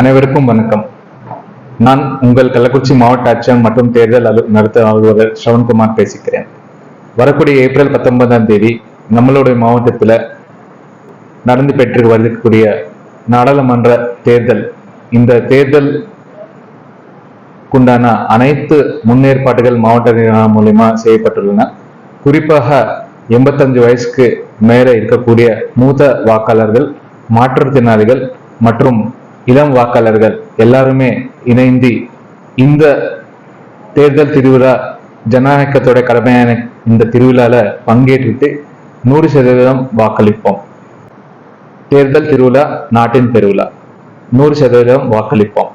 அனைவருக்கும் வணக்கம். நான் உங்கள் கள்ளக்குறிச்சி மாவட்ட ஆட்சியர் மற்றும் தேர்தல் அலு நடத்த அலுவலர் ஸ்ரவன்குமார் பேசுகிறேன் வரக்கூடிய ஏப்ரல் பத்தொன்பதாம் தேதி நம்மளுடைய மாவட்டத்தில் நடந்து பெற்று வரக்கூடிய நாடாளுமன்ற தேர்தல். இந்த தேர்தல் உண்டான அனைத்து முன்னேற்பாடுகள் மாவட்ட நிர்வாகம் மூலியமா செய்யப்பட்டுள்ளன. குறிப்பாக எண்பத்தஞ்சு வயசுக்கு மேலே இருக்கக்கூடிய மூத்த வாக்காளர்கள் மாற்றுத்திறனாளிகள் மற்றும் இளம் வாக்காளர்கள் எல்லாருமே இணைந்து இந்த தேர்தல் திருவிழா ஜனநாயகத்தோட கடமையான இந்த திருவிழால பங்கேற்றுட்டு நூறு சதவீதம் வாக்களிப்போம். தேர்தல் திருவிழா நாட்டின் பெருவிழா. நூறு சதவீதம் வாக்களிப்போம்.